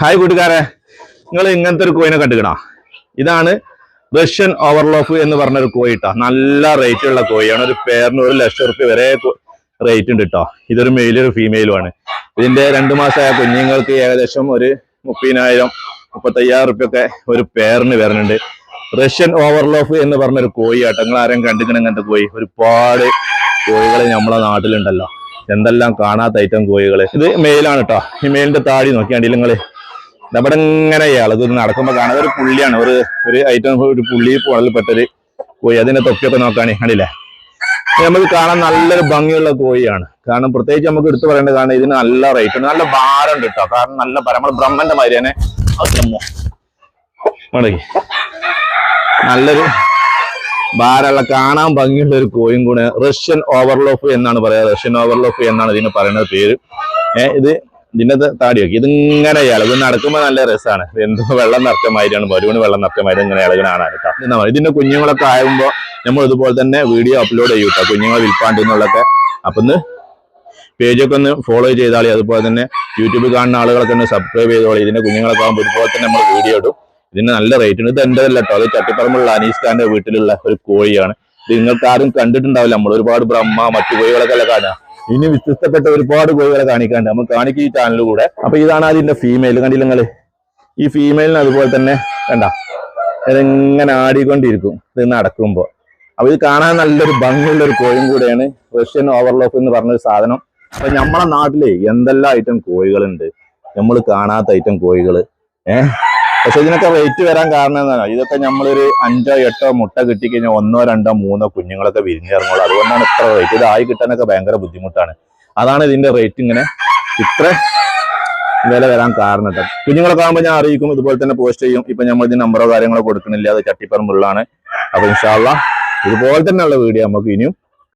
Hi കൂട്ടുകാരെ. നിങ്ങൾ ഇങ്ങനത്തെ ഒരു കോയിനെ കണ്ടുക്കണോ? ഇതാണ് റഷ്യൻ ഓവർലോഫ് എന്ന് പറഞ്ഞ ഒരു ട്ടോ. നല്ല റേറ്റ് ഉള്ള കോയിയാണ് ഒരു പേരിന് ഒരു ലക്ഷം റുപ്യ വരെ റേറ്റ് ഉണ്ട് കേട്ടോ ഇതൊരു മെയിലും ഒരു ഫീമെയിലും ആണ്. ഇതിന്റെ രണ്ടു മാസമായ കുഞ്ഞുങ്ങൾക്ക് ഏകദേശം ഒരു മുപ്പതിനായിരം മുപ്പത്തയ്യായിരം റുപ്യ ഒക്കെ ഒരു പേരിന് വരുന്നുണ്ട്. റഷ്യൻ ഓവർലോഫ് എന്ന് പറഞ്ഞ ഒരു കോയി ആട്ടോ. നിങ്ങൾ ആരെയും കണ്ടിക്കണം ഇങ്ങനത്തെ കോയി ഒരുപാട് കോഴികൾ നമ്മളെ നാട്ടിലുണ്ടല്ലോ. എന്തെല്ലാം കാണാത്ത ഐറ്റം കോഴികൾ ഇത് മെയിലാണ് കേട്ടോ ഈ മെയിലിന്റെ താടി നോക്കിയാണ്ടില്ല നിങ്ങൾ? നമ്മുടെ ഇങ്ങനെ ഇളകി നടക്കുമ്പോ കാണാൻ ഒരു പുള്ളിയാണ്. ഒരു ഒരു ഐറ്റം ഒരു പുള്ളി പുഴലിൽപ്പെട്ടൊരു കോഴി. അതിന്റെ തൊപ്പിയൊക്കെ നോക്കാണേ കണ്ടില്ലേ? ഇത് നമുക്ക് കാണാൻ നല്ലൊരു ഭംഗിയുള്ള കോഴിയാണ്. കാരണം പ്രത്യേകിച്ച് നമുക്ക് എടുത്തു പറയേണ്ടത് കാരണം ഇതിന് നല്ല റേറ്റ് ഉണ്ട്. നല്ല ഭാരം ഉണ്ട് കേട്ടോ കാരണം നല്ല നമ്മൾ ബ്രഹ്മന്റെ മാതിരി തന്നെ. നല്ലൊരു ഭാരമുള്ള കാണാൻ ഭംഗിയുള്ള ഒരു കോയും കൂടെ റഷ്യൻ ഓവർലോഫ് എന്നാണ് പറയാ. റഷ്യൻ ഓവർലോഫ് എന്നാണ് ഇതിന് പറയുന്നത് പേര്. ഏഹ് ഇത് ഇതിന്റെ താടി നോക്കി ഇതിങ്ങനെ ഇളകും. നടക്കുമ്പോൾ നല്ല രസമാണ് എന്തോ വെള്ളം നിറച്ചമാതിരിയാണ് ബലൂണ് വെള്ളം നിറച്ചമാതിരി ഇങ്ങനെ ഇളകണാണ് കേട്ടോ. ഇതിന്റെ കുഞ്ഞുങ്ങളൊക്കെ ആകുമ്പോൾ നമ്മൾ ഇതുപോലെ തന്നെ വീഡിയോ അപ്ലോഡ് ചെയ്യും കേട്ടോ. കുഞ്ഞുങ്ങളെ വിൽപ്പാണ്ട് എന്നുള്ളതൊക്കെ. അപ്പൊ ഒന്ന് പേജൊക്കെ ഒന്ന് ഫോളോ ചെയ്താളി. അതുപോലെ തന്നെ യൂട്യൂബിൽ കാണുന്ന ആളുകളൊക്കെ ഒന്ന് സബ്സ്ക്രൈബ് ചെയ്തോളി. ഇതിന്റെ കുഞ്ഞുങ്ങളൊക്കെ ആകുമ്പോൾ ഇതുപോലെ തന്നെ നമ്മൾ വീഡിയോ ഇടും. ഇതിന് നല്ല റേറ്റ് ഉണ്ട്. ഇത് എന്റെ അല്ല കേട്ടോ. അത് ചട്ടിപ്പറമ്പുള്ള അനീസ് ഖാന്റെ വീട്ടിലുള്ള ഒരു കോഴിയാണ്. ഇത് നിങ്ങൾക്ക് ആരും കണ്ടിട്ടുണ്ടാവില്ല. നമ്മൾ ഒരുപാട് ബ്രഹ്മ മറ്റു കോഴികളൊക്കെ അല്ല കാണുക? ഇനി വ്യത്യസ്തപ്പെട്ട ഒരുപാട് കോഴികളെ കാണിക്കാണ്ട് നമ്മൾ കാണിക്കും ഈ ചാനലിലൂടെ അപ്പൊ ഇതാണ് അതിന്റെ ഫീമെയിൽ കണ്ടില്ല നിങ്ങൾ? ഈ ഫീമെയിലിന് അതുപോലെ തന്നെ കണ്ട. ഇതെങ്ങനെ ആടിക്കൊണ്ടിരിക്കും. ഇത് നടക്കുമ്പോ. അപ്പൊ ഇത് കാണാൻ നല്ലൊരു ഭംഗിയുള്ള ഒരു കോഴിയും കൂടെയാണ് റഷ്യൻ ഓവർലോക്ക് എന്ന് പറഞ്ഞൊരു സാധനം. അപ്പൊ നമ്മളെ നാട്ടിൽ എന്തെല്ലാം ഐറ്റം കോഴികളുണ്ട്? നമ്മൾ കാണാത്ത ഐറ്റം കോഴികൾ. ഏഹ്? പക്ഷെ ഇതിനൊക്കെ റേറ്റ് വരാൻ കാരണം എന്താണ് ഇതൊക്കെ നമ്മളൊരു അഞ്ചോ എട്ടോ മുട്ട കിട്ടിക്കഴിഞ്ഞാൽ ഒന്നോ രണ്ടോ മൂന്നോ കുഞ്ഞുങ്ങളൊക്കെ വിരിഞ്ഞിറങ്ങുള്ളൂ. അതുകൊണ്ടാണ് ഇത്ര റേറ്റ് ഇത് ആയി കിട്ടാനൊക്കെ ഭയങ്കര ബുദ്ധിമുട്ടാണ്. അതാണ് ഇതിന്റെ റേറ്റ് ഇങ്ങനെ ഇത്ര വില വരാൻ കാരണം കേട്ടോ. കുഞ്ഞുങ്ങളൊക്കെ ആകുമ്പോൾ ഞാൻ അറിയിക്കും ഇതുപോലെ തന്നെ പോസ്റ്റ് ചെയ്യും. ഇപ്പൊ നമ്മൾ ഇതിന് നമ്പറോ കാര്യങ്ങളോ കൊടുക്കണില്ല അത് ചട്ടിപ്പറമ്പുള്ളാണ് അപ്പൊ ഇൻഷാല്ല ഇതുപോലെ തന്നെയുള്ള വീഡിയോ നമുക്ക് ഇനിയും